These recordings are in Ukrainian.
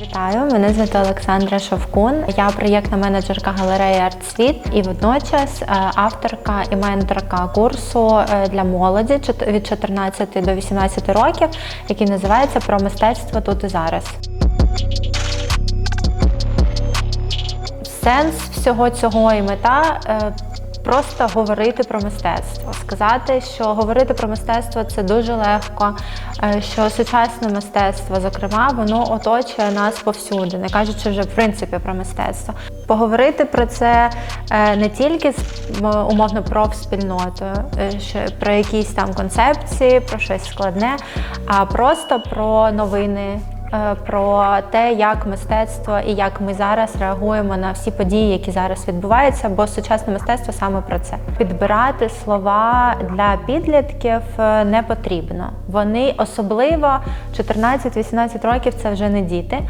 Вітаю, мене звати Олександра Шовкун. Я проєктна менеджерка галереї «Артсвіт» і водночас е, авторка і менторка курсу е, для молоді від 14 до 18 років, який називається Про мистецтво тут і зараз. Сенс всього цього і мета е, просто говорити про мистецтво, сказати, що говорити про мистецтво це дуже легко, е, що сучасне мистецтво, зокрема, воно оточує нас повсюди, не кажучи вже в принципі про мистецтво. Поговорити про це е, не тільки з умовно профспільнотою, е, про якісь там концепції, про щось складне, а просто про новини про те, як мистецтво і як ми зараз реагуємо на всі події, які зараз відбуваються, бо сучасне мистецтво саме про це. Підбирати слова для підлітків е, не потрібно. Вони особливо 14-18 років це вже не діти, е,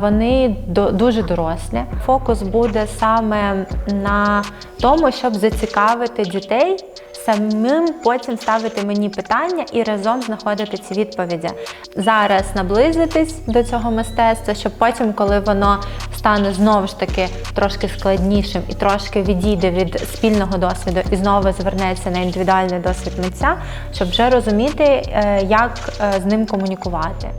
вони дуже дорослі. Фокус буде саме на тому, щоб зацікавити дітей самим потім ставити мені питання і разом знаходити ці відповіді. Зараз наблизитись до цього мистецтва, щоб потім, коли воно стане знову ж таки трошки складнішим і трошки відійде від спільного досвіду і знову звернеться на індивідуальний досвід митця, щоб вже розуміти, е, як е, з ним комунікувати.